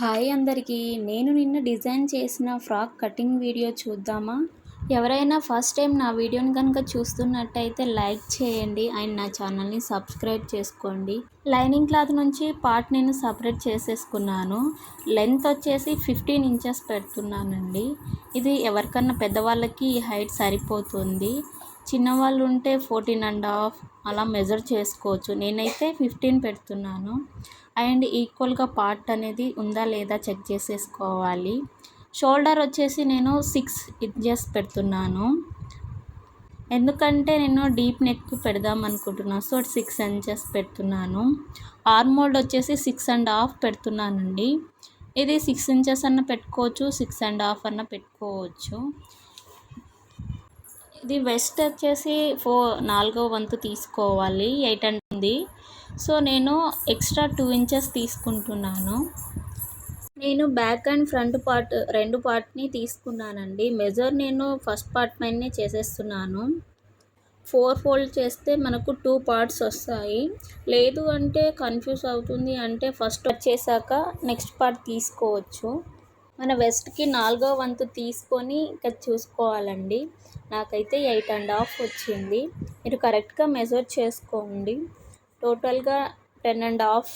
Hi అందరికీ. నేను నిన్న డిజైన్ చేసిన ఫ్రాక్ కటింగ్ వీడియో చూద్దామా? ఎవరైనా ఫస్ట్ టైం నా వీడియోని కనుక చూస్తున్నట్టయితే లైక్ చేయండి. అండ్ నా ఛానల్ని సబ్స్క్రైబ్ చేసుకోండి. లైనింగ్ క్లాత్ నుంచి పార్ట్ నేను సపరేట్ చేసేసుకున్నాను. లెంత్ వచ్చేసి ఫిఫ్టీన్ ఇంచెస్ పెడుతున్నానండి. ఇది ఎవరికన్నా పెద్దవాళ్ళకి ఈ హైట్ సరిపోతుంది. చిన్నవాళ్ళు ఉంటే ఫోర్టీన్ అండ్ హాఫ్ అలా మెజర్ చేసుకోవచ్చు. నేనైతే ఫిఫ్టీన్ పెడుతున్నాను. అండ్ ఈక్వల్గా పార్ట్ అనేది ఉందా లేదా చెక్ చేసేసుకోవాలి. షోల్డర్ వచ్చేసి నేను సిక్స్ ఇంచెస్ పెడుతున్నాను. ఎందుకంటే నేను డీప్ నెక్ పెడదాం అనుకుంటున్నాను సో సిక్స్ ఇంచెస్ పెడుతున్నాను. ఆర్మోల్డ్ వచ్చేసి సిక్స్ అండ్ హాఫ్ పెడుతున్నానండి. ఇది సిక్స్ ఇంచెస్ అన్న పెట్టుకోవచ్చు సిక్స్ అండ్ హాఫ్ అన్న పెట్టుకోవచ్చు. ఇది వెస్ట్ వచ్చేసి ఫో నాలుగో వంతు తీసుకోవాలి ఎయిట్ అంటుంది. సో నేను ఎక్స్ట్రా టూ ఇంచెస్ తీసుకుంటున్నాను. నేను బ్యాక్ అండ్ ఫ్రంట్ పార్ట్ రెండు పార్ట్ని తీసుకున్నానండి. మెజర్ నేను ఫస్ట్ పార్ట్ పైనే చేసేస్తున్నాను. ఫోర్ ఫోల్డ్ చేస్తే మనకు టూ పార్ట్స్ వస్తాయి. లేదు అంటే కన్ఫ్యూజ్ అవుతుంది అంటే ఫస్ట్ వచ్చేసాక నెక్స్ట్ పార్ట్ తీసుకోవచ్చు. మన వెస్ట్కి నాలుగో వంతు తీసుకొని ఇక్కడ చూసుకోవాలండి. నాకైతే ఎయిట్ అండ్ హాఫ్ వచ్చింది. మీరు కరెక్ట్గా మెజర్ చేసుకోండి. టోటల్గా ten and half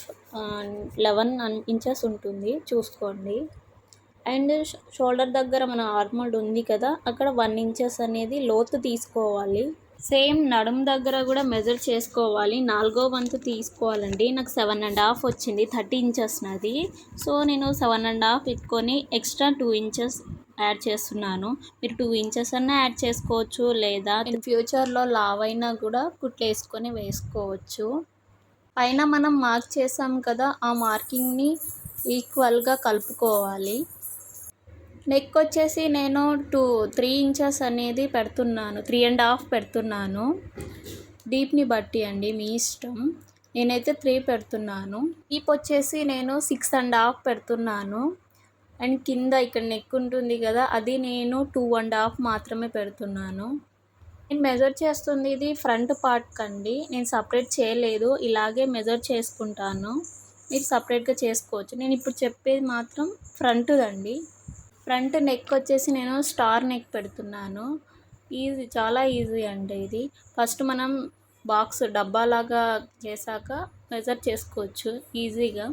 eleven inches ఉంటుంది. చూసుకోండి. అండ్ షోల్డర్ దగ్గర మన ఆర్మోల్డ్ ఉంది కదా అక్కడ వన్ ఇంచెస్ అనేది లోతు తీసుకోవాలి. సేమ్ నడుము దగ్గర కూడా మెజర్ చేసుకోవాలి. నాలుగో వంతు తీసుకోవాలండి. నాకు సెవెన్ అండ్ హాఫ్ వచ్చింది. థర్టీ ఇంచెస్ నాది. సో నేను సెవెన్ అండ్ హాఫ్ పెట్టుకొని ఎక్స్ట్రా టూ ఇంచెస్ యాడ్ చేస్తున్నాను. మీరు టూ ఇంచెస్ అన్నా యాడ్ చేసుకోవచ్చు లేదా ఫ్యూచర్లో లావ్ అయినా కూడా కుట్లు వేసుకొని వేసుకోవచ్చు. పైన మనం మార్క్ చేసాం కదా ఆ మార్కింగ్ని ఈక్వల్గా కలుపుకోవాలి. నెక్ వచ్చేసి నేను టూ త్రీ ఇంచెస్ అనేది పెడుతున్నాను. త్రీ అండ్ హాఫ్ పెడుతున్నాను. డీప్ని బట్టి అండి మీ ఇష్టం. నేనైతే త్రీ పెడుతున్నాను. డీప్ వచ్చేసి నేను సిక్స్ అండ్ హాఫ్ పెడుతున్నాను. అండ్ కింద ఇక్కడ నెక్ ఉంటుంది కదా అది నేను టూ అండ్ హాఫ్ మాత్రమే పెడుతున్నాను. నేను మెజర్ చేస్తుంది ఇది ఫ్రంట్ పార్ట్ కండి. నేను సపరేట్ చేయలేదు ఇలాగే మెజర్ చేసుకుంటాను. మీరు సపరేట్గా చేసుకోవచ్చు. నేను ఇప్పుడు చెప్పేది మాత్రం ఫ్రంట్దండి. ఫ్రంట్ నెక్ వచ్చేసి నేను స్టార్ నెక్ పెడుతున్నాను. ఈజీ చాలా ఈజీ అండి ఇది. ఫస్ట్ మనం బాక్స్ డబ్బాలాగా చేశాక మెజర్ చేసుకోవచ్చు ఈజీగా.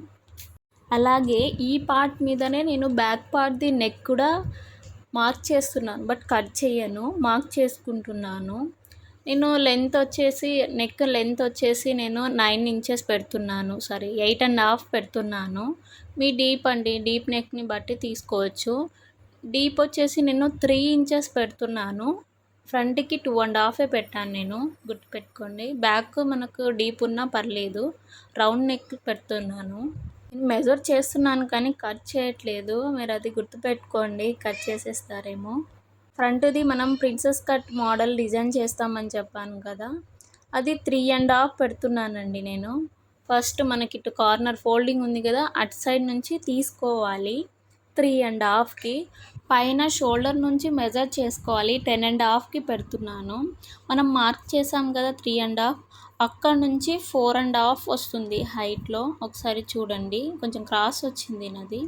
అలాగే ఈ పార్ట్ మీదనే నేను బ్యాక్ పార్ట్ది నెక్ కూడా మార్క్ చేస్తున్నాను బట్ కట్ చేయను మార్క్ చేసుకుంటున్నాను. నేను లెంత్ వచ్చేసి నెక్ లెంత్ వచ్చేసి నేను నైన్ ఇంచెస్ పెడుతున్నాను. సారీ ఎయిట్ అండ్ హాఫ్ పెడుతున్నాను. మీ డీప్ అండి డీప్ నెక్ని బట్టి తీసుకోవచ్చు. డీప్ వచ్చేసి నేను త్రీ ఇంచెస్ పెడుతున్నాను. ఫ్రంట్కి టూ అండ్ హాఫే పెట్టాను నేను. గుర్తుపెట్టుకోండి. బ్యాక్ మనకు డీప్ ఉన్నా పర్లేదు. రౌండ్ నెక్ పెడుతున్నాను. నేను మెజర్ చేస్తున్నాను కానీ కట్ చేయట్లేదు. మీరు అది గుర్తుపెట్టుకోండి. కట్ చేసేస్తారేమో. ఫ్రంట్ది మనం ప్రిన్సెస్ కట్ మోడల్ డిజైన్ చేస్తామని చెప్పాను కదా అది త్రీ అండ్ హాఫ్ పెడుతున్నానండి నేను. ఫస్ట్ మనకి ఇటు కార్నర్ ఫోల్డింగ్ ఉంది కదా అటు సైడ్ నుంచి తీసుకోవాలి త్రీ అండ్ హాఫ్కి. పైన షోల్డర్ నుంచి మెజర్ చేసుకోవాలి టెన్ అండ్ హాఫ్కి పెడుతున్నాను. మనం మార్క్ చేసాం కదా త్రీ అండ్ హాఫ్ అక్కడ నుంచి ఫోర్ అండ్ హాఫ్ వస్తుంది హైట్లో. ఒకసారి చూడండి కొంచెం క్రాస్ వచ్చింది నాది.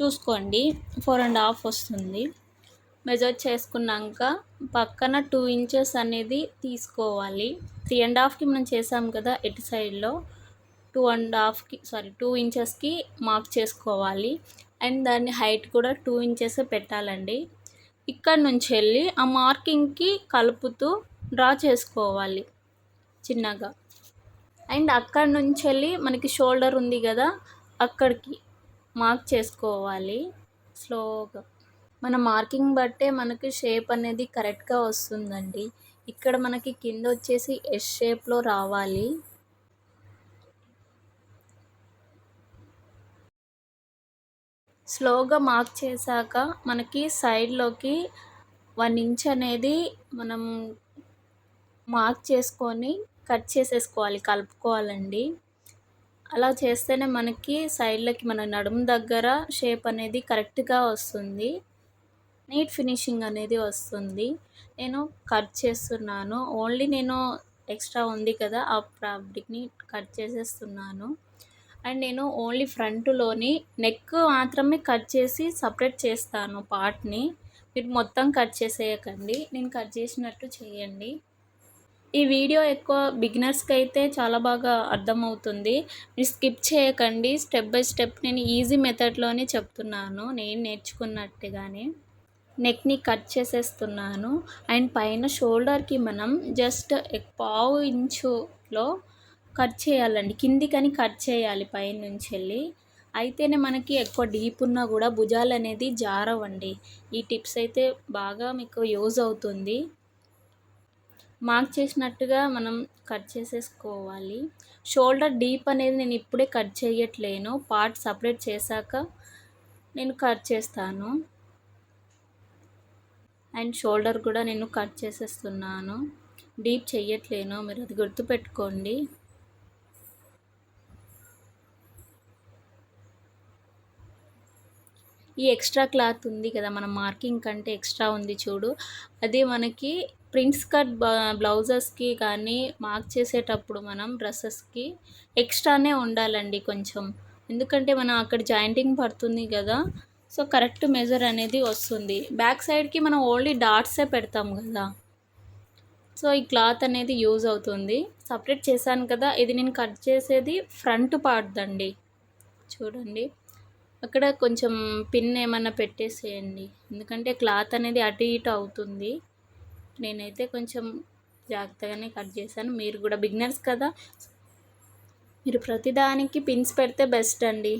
చూసుకోండి ఫోర్ అండ్ హాఫ్ వస్తుంది. మెజర్ చేసుకున్నాక పక్కన టూ ఇంచెస్ అనేది తీసుకోవాలి. త్రీ అండ్ హాఫ్కి మనం చేసాం కదా ఎటు సైడ్లో టూ అండ్ హాఫ్కి సారీ టూ ఇంచెస్కి మార్క్ చేసుకోవాలి. అండ్ దాని హైట్ కూడా టూ ఇంచెస్ పెట్టాలండి. ఇక్కడ నుంచి వెళ్ళి ఆ మార్కింగ్కి కలుపుతూ డ్రా చేసుకోవాలి చిన్నగా. అండ్ అక్కడ నుంచి వెళ్ళి మనకి షోల్డర్ ఉంది కదా అక్కడికి మార్క్ చేసుకోవాలి. స్లోగా మన మార్కింగ్ బట్టే మనకి షేప్ అనేది కరెక్ట్గా వస్తుందండి. ఇక్కడ మనకి కింద వచ్చేసి ఎస్ షేప్లో రావాలి. స్లోగా మార్క్ చేశాక మనకి సైడ్లోకి వన్ ఇంచ్ అనేది మనం మార్క్ చేసుకొని కట్ చేసేసుకోవాలి కలుపుకోవాలండి. అలా చేస్తేనే మనకి సైడ్లకి మన నడుము దగ్గర షేప్ అనేది కరెక్ట్గా వస్తుంది. నీట్ ఫినిషింగ్ అనేది వస్తుంది. నేను కట్ చేస్తున్నాను. ఓన్లీ నేను ఎక్స్ట్రా ఉంది కదా ఆ ఫ్యాబ్రిక్ని కట్ చేసేస్తున్నాను. అండ్ నేను ఓన్లీ ఫ్రంట్లోని నెక్ మాత్రమే కట్ చేసి సపరేట్ చేస్తాను పార్ట్ని మీరు మొత్తం కట్ చేసేయకండి. నేను కట్ చేసినట్టు చేయండి. ఈ వీడియో ఎక్కువ బిగినర్స్కి అయితే చాలా బాగా అర్థమవుతుంది. మీరు స్కిప్ చేయకండి. స్టెప్ బై స్టెప్ నేను ఈజీ మెథడ్లోనే చెప్తున్నాను. నేను నేర్చుకున్నట్టుగానే. నెక్ని కట్ చేసేస్తున్నాను. అండ్ పైన షోల్డర్కి మనం జస్ట్ పావు ఇంచులో కట్ చేయాలండి. కిందికని కట్ చేయాలి పైనుంచి వెళ్ళి అయితేనే మనకి ఎక్కువ డీప్ ఉన్నా కూడా భుజాలు అనేది జారవండి. ఈ టిప్స్ అయితే బాగా మీకు యూజ్ అవుతుంది. మార్క్ చేసినట్టుగా మనం కట్ చేసేసుకోవాలి. షోల్డర్ డీప్ అనేది నేను ఇప్పుడే కట్ చేయట్లేను. పార్ట్ సపరేట్ చేశాక నేను కట్ చేస్తాను. అండ్ షోల్డర్ కూడా నేను కట్ చేసేస్తున్నాను. డీప్ చెయ్యట్లేను. మీరు అది గుర్తుపెట్టుకోండి. ఈ ఎక్స్ట్రా క్లాత్ ఉంది కదా మన మార్కింగ్ కంటే ఎక్స్ట్రా ఉంది చూడు. అది మనకి ప్రింట్స్ కట్ బ్లౌజెస్కి కానీ మార్క్ చేసేటప్పుడు మనం డ్రెస్సెస్కి ఎక్స్ట్రానే ఉండాలండి కొంచెం. ఎందుకంటే మనం అక్కడ జాయింటింగ్ పడుతుంది కదా సో కరెక్ట్ మెజర్ అనేది వస్తుంది. బ్యాక్ సైడ్కి మనం ఓన్లీ డాట్సే పెడతాం కదా. సో ఈ క్లాత్ అనేది యూజ్ అవుతుంది. సపరేట్ చేశాను కదా ఇది నేను కట్ చేసేది ఫ్రంట్ పార్ట్ అండి చూడండి. అక్కడ కొంచెం పిన్ ఏమన్నా పెట్టేసేయండి. ఎందుకంటే క్లాత్ అనేది అటు ఇటు అవుతుంది. నేనైతే కొంచెం జాగ్రత్తగానే కట్ చేశాను. మీరు కూడా బిగినర్స్ కదా. మీరు ప్రతిదానికి పిన్స్ పెడితే బెస్ట్ అండి.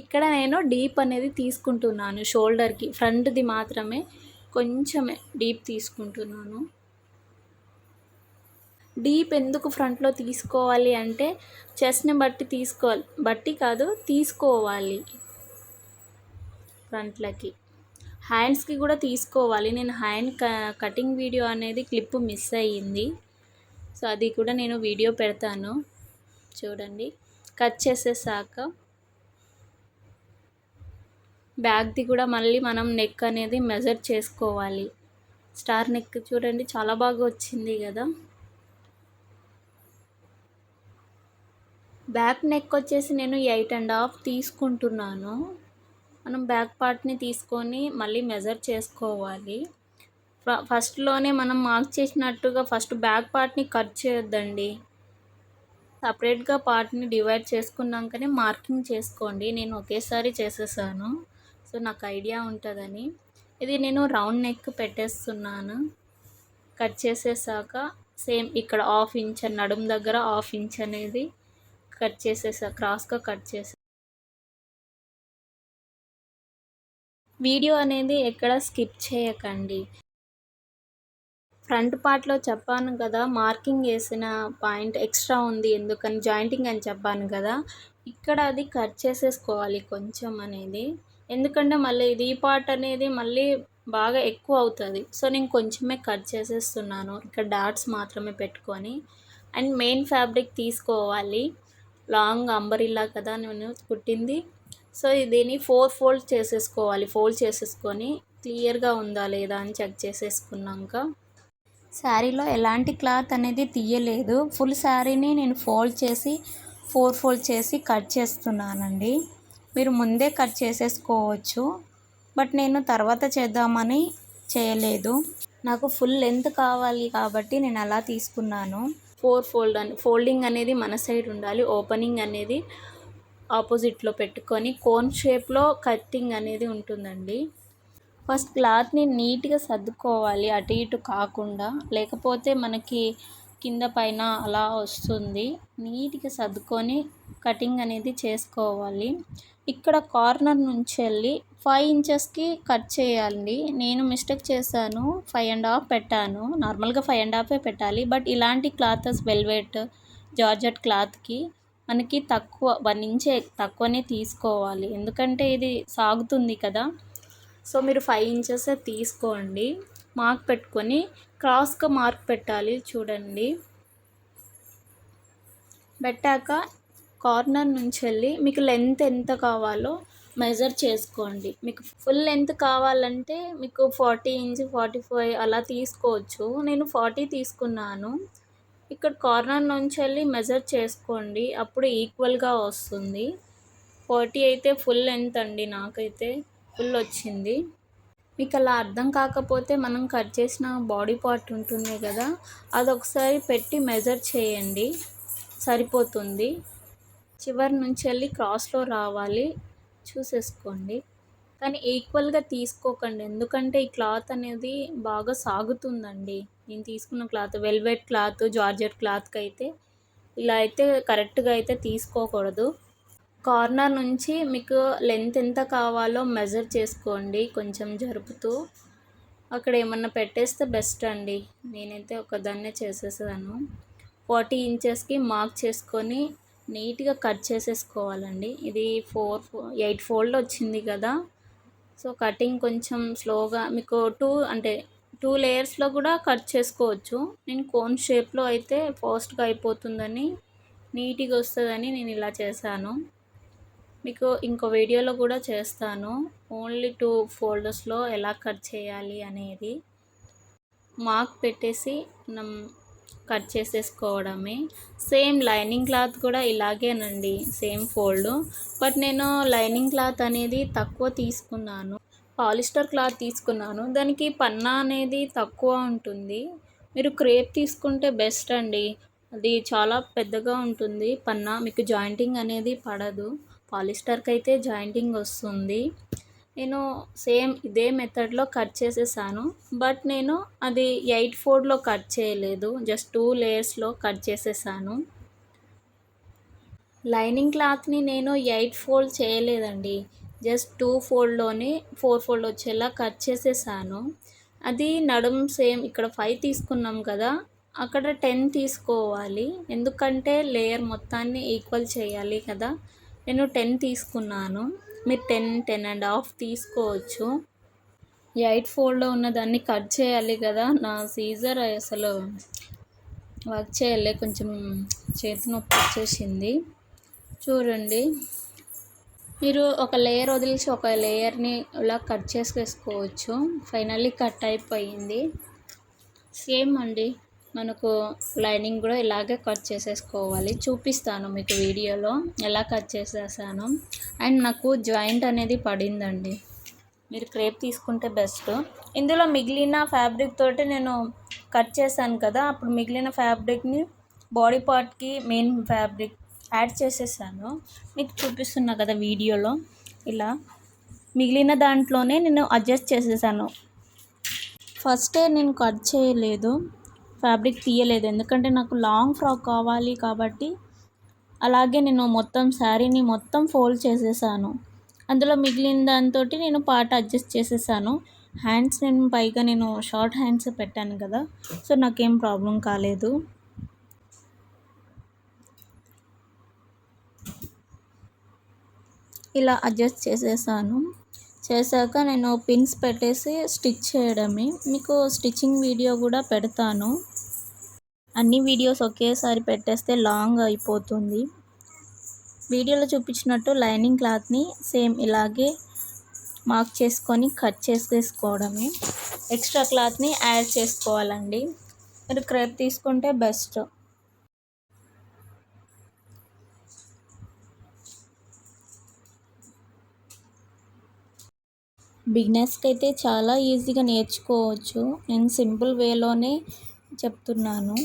ఇక్కడ నేను డీప్ అనేది తీసుకుంటున్నాను షోల్డర్కి ఫ్రంట్ది మాత్రమే కొంచెమే డీప్ తీసుకుంటున్నాను. డీప్ ఎందుకు ఫ్రంట్లో తీసుకోవాలి అంటే చెస్ట్ని బట్టి తీసుకోవాలి బట్టి కాదు తీసుకోవాలి ఫ్రంట్లకి. హ్యాండ్స్కి కూడా తీసుకోవాలి. నేను హ్యాండ్ కటింగ్ వీడియో అనేది క్లిప్ మిస్ అయ్యింది. సో అది కూడా నేను వీడియో పెడతాను. చూడండి. కట్ చేసేసాక బ్యాగ్ది కూడా మళ్ళీ మనం నెక్ అనేది మెజర్ చేసుకోవాలి. స్టార్ నెక్ చూడండి చాలా బాగా వచ్చింది కదా. బ్యాక్ నెక్ వచ్చేసి నేను ఎయిట్ అండ్ హాఫ్ తీసుకుంటున్నాను. మనం బ్యాక్ పార్ట్ని తీసుకొని మళ్ళీ మెజర్ చేసుకోవాలి. ఫస్ట్లోనే మనం మార్క్ చేసినట్టుగా ఫస్ట్ బ్యాక్ పార్ట్ని కట్ చేయొద్దండి. సపరేట్గా పార్ట్ని డివైడ్ చేసుకున్నాకనే మార్కింగ్ చేసుకోండి. నేను ఒకేసారి చేసేసాను. సో నాకు ఐడియా ఉంటుందని. ఇది నేను రౌండ్ నెక్ పెట్టేస్తున్నాను. కట్ చేసేసాక సేమ్ ఇక్కడ హాఫ్ ఇంచ్ నడుము దగ్గర హాఫ్ ఇంచ్ అనేది కట్ చేసేసా క్రాస్గా కట్ చేసా. వీడియో అనేది ఎక్కడ స్కిప్ చేయకండి. ఫ్రంట్ పార్ట్లో చెప్పాను కదా మార్కింగ్ వేసిన పాయింట్ ఎక్స్ట్రా ఉంది ఎందుకని జాయింటింగ్ అని చెప్పాను కదా. ఇక్కడ అది కట్ చేసేసుకోవాలి కొంచెం అనేది. ఎందుకంటే మళ్ళీ ఇది ఈ పార్ట్ అనేది మళ్ళీ బాగా ఎక్కువ అవుతుంది. సో నేను కొంచెమే కట్ చేసేస్తున్నాను. ఇక్కడ డాట్స్ మాత్రమే పెట్టుకొని. అండ్ మెయిన్ ఫ్యాబ్రిక్ తీసుకోవాలి. లాంగ్ అంబరిల్లా కదా నేను కుట్టింది. సో దీన్ని ఫోర్ ఫోల్డ్ చేసేసుకోవాలి. ఫోల్డ్ చేసేసుకొని క్లియర్గా ఉందా లేదా అని చెక్ చేసేసుకున్నాక. శారీలో ఎలాంటి క్లాత్ అనేది తీయలేదు. ఫుల్ శారీని నేను ఫోల్డ్ చేసి ఫోర్ ఫోల్డ్ చేసి కట్ చేస్తున్నానండి. మీరు ముందే కట్ చేసేసుకోవచ్చు. బట్ నేను తర్వాత చేద్దామని చేయలేదు. నాకు ఫుల్ లెంత్ కావాలి కాబట్టి నేను అలా తీసుకున్నాను. ఫోర్ ఫోల్డ్ అని ఫోల్డింగ్ అనేది మన సైడ్ ఉండాలి. ఓపెనింగ్ అనేది ఆపోజిట్లో పెట్టుకొని కోన్ షేప్లో కట్టింగ్ అనేది ఉంటుందండి. ఫస్ట్ క్లాత్ని నీట్గా సర్దుకోవాలి. అటు ఇటు కాకుండా. లేకపోతే మనకి కింద పైన అలా వస్తుంది. నీట్గా సర్దుకొని కటింగ్ అనేది చేసుకోవాలి. ఇక్కడ కార్నర్ నుంచి వెళ్ళి ఫైవ్ ఇంచెస్కి కట్ చేయాలి నేను మిస్టేక్ చేశాను. ఫైవ్ అండ్ హాఫ్ పెట్టాను. నార్మల్గా ఫైవ్ అండ్ హాఫే పెట్టాలి. బట్ ఇలాంటి క్లాత్స్ వెల్వెట్ జార్జెట్ క్లాత్కి మనకి తక్కువ వన్ ఇంచే తక్కువనే తీసుకోవాలి. ఎందుకంటే ఇది సాగుతుంది కదా. సో మీరు ఫైవ్ ఇంచెస్ తీసుకోండి. మార్క్ పెట్టుకొని క్రాస్గా మార్క్ పెట్టాలి చూడండి. పెట్టాక కార్నర్ నుంచి వెళ్ళి మీకు లెంత్ ఎంత కావాలో మెజర్ చేసుకోండి. మీకు ఫుల్ లెంత్ కావాలంటే మీకు ఫార్టీ ఇంచ్ ఫార్టీ ఫైవ్ అలా తీసుకోవచ్చు. నేను ఫార్టీ తీసుకున్నాను. ఇక్కడ కార్నర్ నుంచి వెళ్ళి మెజర్ చేసుకోండి. అప్పుడు ఈక్వల్గా వస్తుంది. ఫార్టీ అయితే ఫుల్ లెంత్ అండి నాకైతే. ఫుల్ వచ్చింది. మీకు అలా అర్థం కాకపోతే మనం కట్ చేసిన బాడీ పార్ట్ ఉంటుంది కదా అది ఒకసారి పెట్టి మెజర్ చేయండి. సరిపోతుంది. చివరి నుంచి వెళ్ళి క్రాస్లో రావాలి. చూసేసుకోండి. కానీ ఈక్వల్గా తీసుకోకండి. ఎందుకంటే ఈ క్లాత్ అనేది బాగా సాగుతుందండి. నేను తీసుకున్న క్లాత్ వెల్వెట్ క్లాత్ జార్జెట్ క్లాత్కి అయితే ఇలా అయితే కరెక్ట్గా అయితే తీసుకోకూడదు. కార్నర్ నుంచి మీకు లెంత్ ఎంత కావాలో మెజర్ చేసుకోండి కొంచెం జరుపుతూ. అక్కడ ఏమన్నా పెట్టేస్తే బెస్ట్ అండి. నేనైతే ఒకదాన్నే చేసేసాను. ఫార్టీ ఇంచెస్కి మార్క్ చేసుకొని నీట్గా కట్ చేసేసుకోవాలండి. ఇది ఫోర్ ఎయిట్ ఫోల్డ్ వచ్చింది కదా. సో కటింగ్ కొంచెం స్లోగా మీకు టూ అంటే టూ లేయర్స్లో కూడా కట్ చేసుకోవచ్చు. నేను కోన్ షేప్లో అయితే ఫాస్ట్గా అయిపోతుందని నీట్గా వస్తుందని నేను ఇలా చేశాను. మీకు ఇంకో వీడియోలో కూడా చేస్తాను. ఓన్లీ టూ ఫోల్డర్స్లో ఎలా కట్ చేయాలి అనేది. మార్క్ పెట్టేసి మనం కట్ చేసేసుకోవడమే. సేమ్ లైనింగ్ క్లాత్ కూడా ఇలాగేనండి సేమ్ ఫోల్డ్. బట్ నేను లైనింగ్ క్లాత్ అనేది తక్కువ తీసుకున్నాను. పాలిస్టర్ క్లాత్ తీసుకున్నాను. దానికి పన్నా అనేది తక్కువ ఉంటుంది. మీరు క్రేప్ తీసుకుంటే బెస్ట్ అండి. అది చాలా పెద్దగా ఉంటుంది. పన్నా మీకు జాయింటింగ్ అనేది పడదు. పాలిస్టర్కి అయితే జాయింటింగ్ వస్తుంది. నేను సేమ్ ఇదే మెథడ్లో కట్ చేసేసాను. బట్ నేను అది ఎయిట్ ఫోర్డ్లో కట్ చేయలేదు. జస్ట్ టూ లేయర్స్లో కట్ చేసేసాను. లైనింగ్ క్లాత్ని నేను ఎయిట్ ఫోల్డ్ చేయలేదండి. జస్ట్ టూ ఫోల్డ్లోనే ఫోర్ ఫోల్డ్ వచ్చేలా కట్ చేసేసాను. అది నడుం సేమ్ ఇక్కడ ఫైవ్ తీసుకున్నాం కదా అక్కడ టెన్ తీసుకోవాలి. ఎందుకంటే లేయర్ మొత్తాన్ని ఈక్వల్ చేయాలి కదా. నేను టెన్ తీసుకున్నాను. మీరు టెన్ టెన్ అండ్ హాఫ్ తీసుకోవచ్చు. ఎయిట్ ఫోల్డ్లో ఉన్న దాన్ని కట్ చేయాలి కదా. నా సీజర్ అసలు వర్క్ చేయాలి. కొంచెం చేతి నొప్పి వచ్చేసింది. చూడండి. మీరు ఒక లేయర్ వదిలేసి ఒక లేయర్ని ఇలా కట్ చేసేసుకోవచ్చు. ఫైనల్లీ కట్ అయిపోయింది. సేమ్ అండి మనకు లైనింగ్ కూడా ఇలాగే కట్ చేసేసుకోవాలి. చూపిస్తాను మీకు వీడియోలో ఎలా కట్ చేసేసాను. అండ్ నాకు జాయింట్ అనేది పడిందండి. మీరు క్రేప్ తీసుకుంటే బెస్ట్. ఇందులో మిగిలిన ఫ్యాబ్రిక్ తోటి నేను కట్ చేశాను కదా అప్పుడు మిగిలిన ఫ్యాబ్రిక్ని బాడీ పార్ట్కి మెయిన్ ఫ్యాబ్రిక్ యాడ్ చేసేసాను. మీకు చూపిస్తున్నా కదా వీడియోలో. ఇలా మిగిలిన దాంట్లోనే నేను అడ్జస్ట్ చేసేసాను. ఫస్టే నేను కట్ చేయలేదు. ఫ్యాబ్రిక్ తీయలేదు. ఎందుకంటే నాకు లాంగ్ ఫ్రాక్ కావాలి కాబట్టి అలాగే నేను మొత్తం శారీని మొత్తం ఫోల్డ్ చేసేసాను. అందులో మిగిలిన దాంతో నేను పార్ట్ అడ్జస్ట్ చేసేసాను. హ్యాండ్స్ నేను పైగా నేను షార్ట్ హ్యాండ్స్ పెట్టాను కదా సో నాకేం ప్రాబ్లం కాలేదు. ఇలా అడ్జస్ట్ చేసేసాను. చేశాక నేను పిన్స్ పెట్టేసి స్టిచ్ చేయడమే. మీకు స్టిచ్చింగ్ వీడియో కూడా పెడతాను. అన్ని వీడియోస్ ఒకేసారి పెట్టేస్తే లాంగ్ అయిపోతుంది. వీడియోలో చూపించినట్టు లైనింగ్ క్లాత్ని సేమ్ ఇలాగే మార్క్ చేసుకొని కట్ చేసేసుకోవడమే. ఎక్స్ట్రా క్లాత్ని యాడ్ చేసుకోవాలండి. మీరు క్రేప్ తీసుకుంటే బెస్ట్. బిగినర్స్కి అయితే చాలా ఈజీగా నేర్చుకోవచ్చు. నేను సింపుల్ వేలోనే చెప్తున్నాను.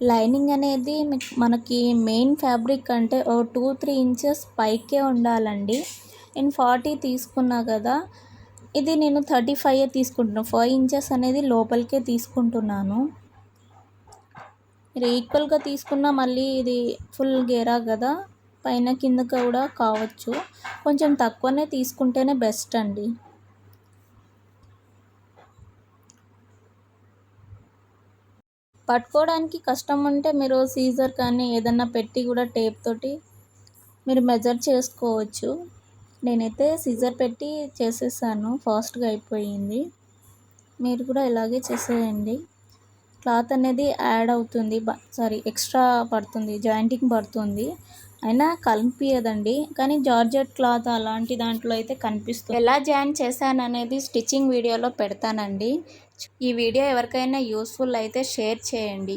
లైనింగ్ అనేది మనకి మెయిన్ ఫ్యాబ్రిక్ అంటే ఓ టూ త్రీ ఇంచెస్ పైకే ఉండాలండి. నేను ఫార్టీ తీసుకున్నా కదా ఇది నేను థర్టీ ఫైవ్ తీసుకుంటున్నాను ఫైవ్ ఇంచెస్ అనేది లోపలికే తీసుకుంటున్నాను. మీరు ఈక్వల్గా తీసుకున్న మళ్ళీ ఇది ఫుల్ గేరా కదా. పైన కింద కూడా కావచ్చు. కొంచెం తక్కువనే తీసుకుంటేనే బెస్ట్ అండి. పట్టుకోవడానికి కష్టం ఉంటే మీరు సీజర్ కానీ ఏదన్నా పెట్టి కూడా టేప్ తోటి మీరు మెజర్ చేసుకోవచ్చు. నేనైతే సీజర్ పెట్టి చేసేసాను. ఫాస్ట్గా అయిపోయింది. మీరు కూడా ఇలాగే చేసేయండి. క్లాత్ అనేది యాడ్ అవుతుంది. సారీ ఎక్స్ట్రా పడుతుంది. జాయింటింగ్ పడుతుంది. అయినా కనిపించదండి కానీ జార్జెట్ క్లాత్ అలాంటి దాంట్లో అయితే కనిపిస్తుంది. ఎలా జాయిన్ చేశాను అనేది స్టిచ్చింగ్ వీడియోలో పెడతానండి. ఈ వీడియో ఎవరికైనా యూస్ఫుల్ అయితే షేర్ చేయండి.